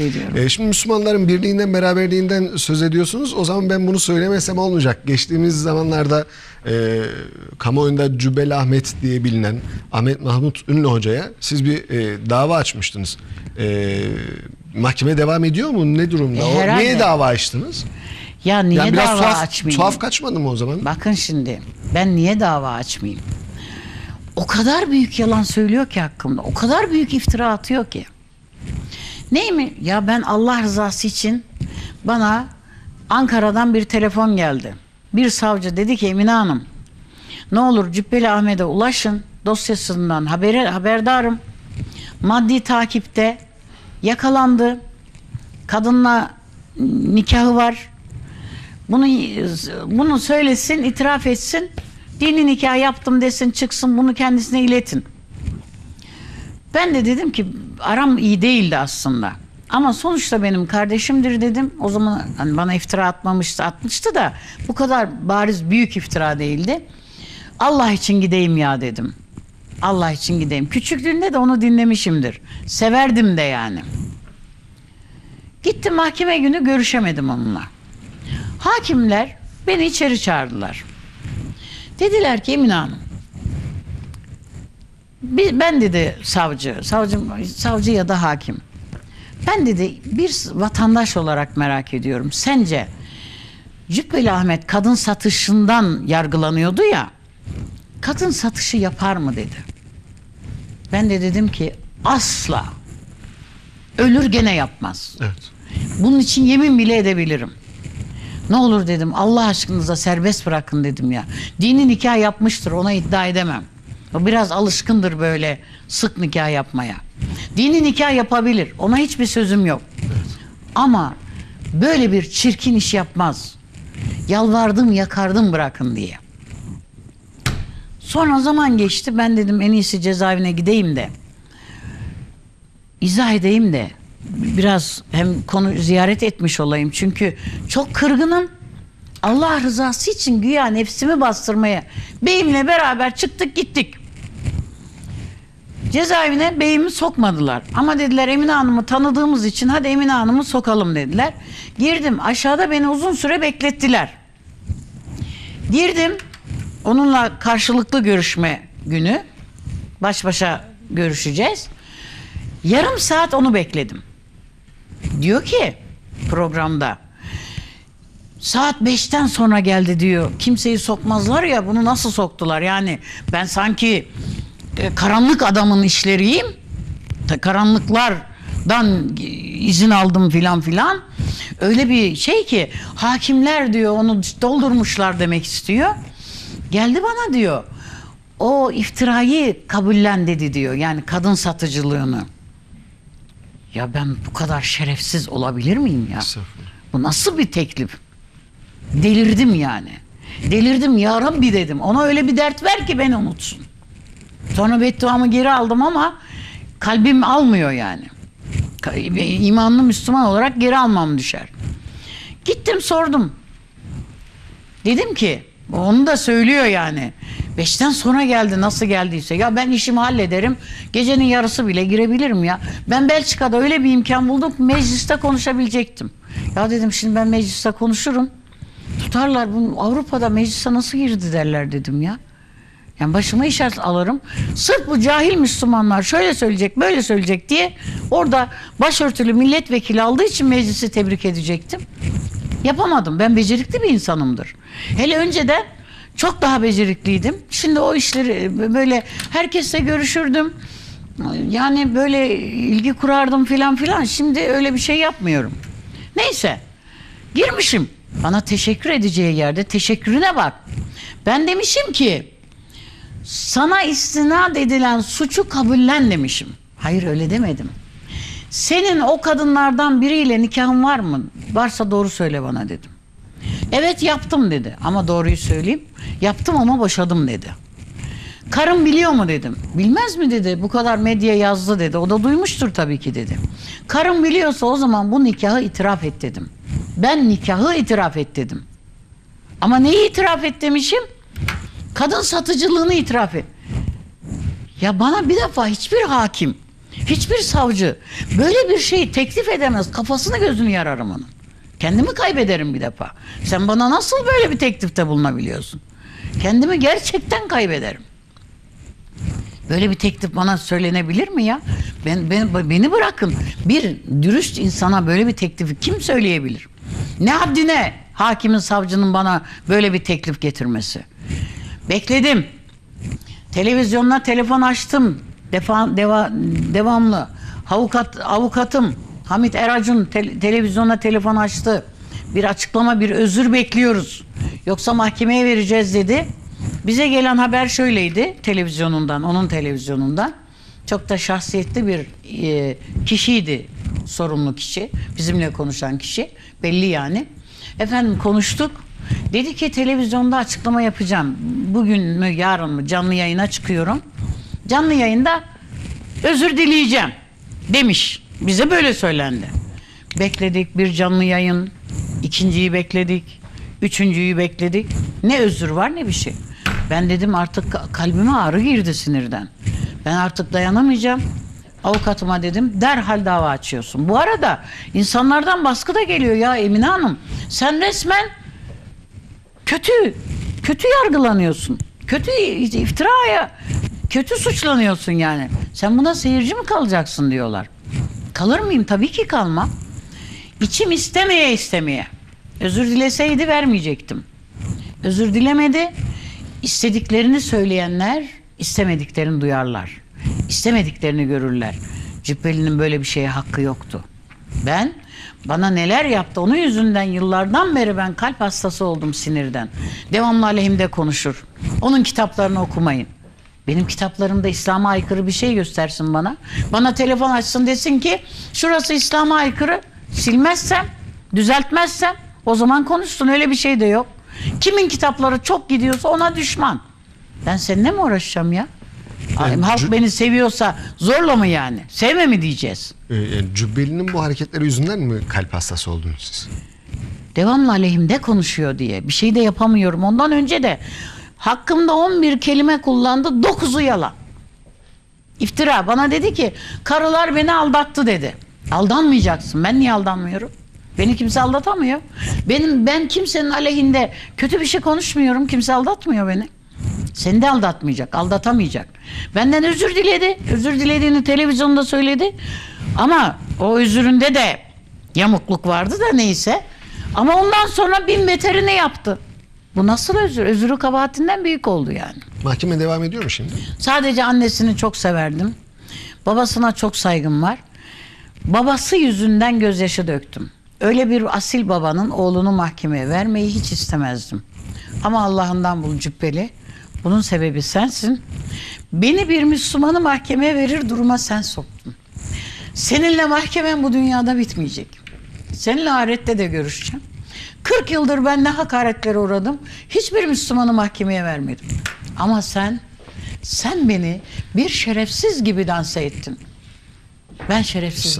teşekkür ediyorum. E, şimdi Müslümanların birliğinden, beraberliğinden söz ediyorsunuz. O zaman ben bunu söylemesem olmayacak. Geçtiğimiz zamanlarda e, kamuoyunda Cübbeli Ahmet diye bilinen Ahmet Mahmut Ünlü Hoca'ya siz bir e, dava açmıştınız. E, mahkeme devam ediyor mu? Ne durumda? E, o? Niye dava açtınız? Ya niye Yani biraz dava tuhaf, açmayayım? tuhaf kaçmadı mı o zaman? Bakın şimdi ben niye dava açmayayım? O kadar büyük yalan söylüyor ki hakkımda. O kadar büyük iftira atıyor ki. Ney mi? Ya ben Allah rızası için bana Ankara'dan bir telefon geldi. Bir savcı dedi ki Emine Hanım ne olur Cübbeli Ahmet'e ulaşın. Dosyasından haberi, haberdarım. Maddi takipte yakalandı. Kadınla nikahı var. Bunu bunu söylesin, itiraf etsin. Dini nikah yaptım desin, çıksın bunu kendisine iletin. Ben de dedim ki aram iyi değildi aslında. Ama sonuçta benim kardeşimdir dedim. O zaman hani bana iftira atmamıştı, atmıştı da bu kadar bariz büyük iftira değildi. Allah için gideyim ya dedim. Allah için gideyim. Küçüklüğünde de onu dinlemişimdir. Severdim de yani. Gittim mahkeme günü görüşemedim onunla. Hakimler beni içeri çağırdılar. Dediler ki Emine Hanım ben dedi savcı, savcı, savcı ya da hakim. Ben dedi bir vatandaş olarak merak ediyorum. Sence Cübbeli Ahmet kadın satışından yargılanıyordu ya. Kadın satışı yapar mı dedi. Ben de dedim ki asla. Ölür gene yapmaz. Evet. Bunun için yemin bile edebilirim. Ne olur dedim Allah aşkınıza serbest bırakın dedim ya. Dini nikah yapmıştır ona iddia edemem. O biraz alışkındır böyle sık nikah yapmaya. Dini nikah yapabilir. Ona hiçbir sözüm yok. Ama böyle bir çirkin iş yapmaz. Yalvardım yakardım bırakın diye. Sonra zaman geçti. Ben dedim en iyisi cezaevine gideyim de izah edeyim de biraz hem konu ziyaret etmiş olayım. Çünkü çok kırgınım. Allah rızası için güya nefsimi bastırmaya beyimle beraber çıktık gittik. Cezaevine beyimi sokmadılar. Ama dediler Emine Hanım'ı tanıdığımız için hadi Emine Hanım'ı sokalım dediler. Girdim aşağıda beni uzun süre beklettiler. Girdim onunla karşılıklı görüşme günü baş başa görüşeceğiz. Yarım saat onu bekledim. Diyor ki programda saat 5'ten sonra geldi diyor. Kimseyi sokmazlar ya bunu nasıl soktular? Yani ben sanki e, karanlık adamın işleriyim. Ta- Karanlıklardan e, izin aldım filan filan. Öyle bir şey ki hakimler diyor onu doldurmuşlar demek istiyor. Geldi bana diyor. O iftirayı kabullen dedi diyor. Yani kadın satıcılığını. Ya ben bu kadar şerefsiz olabilir miyim ya? Bu nasıl bir teklif? Delirdim yani. Delirdim ya Rabbi dedim. Ona öyle bir dert ver ki beni unutsun. Sonra bedduamı geri aldım ama kalbim almıyor yani. İmanlı Müslüman olarak geri almam düşer. Gittim sordum. Dedim ki onu da söylüyor yani. Beşten sonra geldi nasıl geldiyse. Ya ben işimi hallederim. Gecenin yarısı bile girebilirim ya. Ben Belçika'da öyle bir imkan buldum mecliste konuşabilecektim. Ya dedim şimdi ben mecliste konuşurum. Tutarlar bunu Avrupa'da meclise nasıl girdi derler dedim ya. Yani başıma iş alırım. Sırf bu cahil Müslümanlar şöyle söyleyecek, böyle söyleyecek diye orada başörtülü milletvekili aldığı için meclisi tebrik edecektim. Yapamadım. Ben becerikli bir insanımdır. Hele önceden çok daha becerikliydim. Şimdi o işleri böyle herkesle görüşürdüm. Yani böyle ilgi kurardım filan filan. Şimdi öyle bir şey yapmıyorum. Neyse. Girmişim. Bana teşekkür edeceği yerde teşekkürüne bak. Ben demişim ki sana istinad edilen suçu kabullen demişim. Hayır öyle demedim. Senin o kadınlardan biriyle nikahın var mı? Varsa doğru söyle bana dedim. Evet yaptım dedi. Ama doğruyu söyleyeyim. Yaptım ama boşadım dedi. Karım biliyor mu dedim. Bilmez mi dedi. Bu kadar medya yazdı dedi. O da duymuştur tabii ki dedi. Karım biliyorsa o zaman bu nikahı itiraf et dedim. Ben nikahı itiraf et dedim. Ama neyi itiraf et demişim? Kadın satıcılığını itiraf et. Ya bana bir defa hiçbir hakim Hiçbir savcı böyle bir şeyi teklif edemez. Kafasını gözünü yararım onun. Kendimi kaybederim bir defa. Sen bana nasıl böyle bir teklifte bulunabiliyorsun? Kendimi gerçekten kaybederim. Böyle bir teklif bana söylenebilir mi ya? Ben, ben beni bırakın. Bir dürüst insana böyle bir teklifi kim söyleyebilir? Ne haddine hakimin savcının bana böyle bir teklif getirmesi? Bekledim. Televizyonla telefon açtım. Defa, deva, devamlı. Avukat, avukatım Hamit Eracun te- televizyonla telefon açtı. Bir açıklama, bir özür bekliyoruz. Yoksa mahkemeye vereceğiz dedi. Bize gelen haber şöyleydi televizyonundan, onun televizyonundan. Çok da şahsiyetli bir e, kişiydi sorumlu kişi. Bizimle konuşan kişi. Belli yani. Efendim konuştuk. Dedi ki televizyonda açıklama yapacağım. Bugün mü yarın mı canlı yayına çıkıyorum. Canlı yayında özür dileyeceğim demiş. Bize böyle söylendi. Bekledik bir canlı yayın. ikinciyi bekledik. Üçüncüyü bekledik. Ne özür var ne bir şey. Ben dedim artık ka- kalbime ağrı girdi sinirden. Ben artık dayanamayacağım. Avukatıma dedim derhal dava açıyorsun. Bu arada insanlardan baskı da geliyor ya Emine Hanım. Sen resmen kötü kötü yargılanıyorsun. Kötü iftiraya kötü suçlanıyorsun yani. Sen buna seyirci mi kalacaksın diyorlar. Kalır mıyım? Tabii ki kalmam. İçim istemeye istemeye. Özür dileseydi vermeyecektim. Özür dilemedi. İstediklerini söyleyenler istemediklerini duyarlar. İstemediklerini görürler. Cübbeli'nin böyle bir şeye hakkı yoktu. Ben bana neler yaptı onun yüzünden yıllardan beri ben kalp hastası oldum sinirden. Devamlı aleyhimde konuşur. Onun kitaplarını okumayın. Benim kitaplarımda İslam'a aykırı bir şey göstersin bana. Bana telefon açsın desin ki şurası İslam'a aykırı. Silmezsem, düzeltmezsem o zaman konuşsun. Öyle bir şey de yok. Kimin kitapları çok gidiyorsa ona düşman. Ben seninle mi uğraşacağım ya? Yani Halk beni seviyorsa zorla mı yani? Sevme mi diyeceğiz? Ee, yani Cübbeli'nin bu hareketleri yüzünden mi kalp hastası oldunuz siz? devamlı aleyhimde konuşuyor diye. Bir şey de yapamıyorum. Ondan önce de hakkımda 11 kelime kullandı. 9'u yalan. İftira. Bana dedi ki karılar beni aldattı dedi. Aldanmayacaksın. Ben niye aldanmıyorum? Beni kimse aldatamıyor. Benim ben kimsenin aleyhinde kötü bir şey konuşmuyorum. Kimse aldatmıyor beni. Seni de aldatmayacak, aldatamayacak. Benden özür diledi. Özür dilediğini televizyonda söyledi. Ama o özüründe de yamukluk vardı da neyse. Ama ondan sonra bin beterini yaptı. Bu nasıl özür? Özürü kabahatinden büyük oldu yani. Mahkeme devam ediyor mu şimdi? Sadece annesini çok severdim. Babasına çok saygım var. Babası yüzünden gözyaşı döktüm. Öyle bir asil babanın oğlunu mahkemeye vermeyi hiç istemezdim. Ama Allah'ından bul cübbeli. Bunun sebebi sensin. Beni bir Müslümanı mahkemeye verir duruma sen soktun. Seninle mahkemen bu dünyada bitmeyecek. Seninle ahirette de görüşeceğim. 40 yıldır ben ne hakaretlere uğradım. Hiçbir Müslümanı mahkemeye vermedim. Ama sen, sen beni bir şerefsiz gibi danse ettin. Ben şerefsiz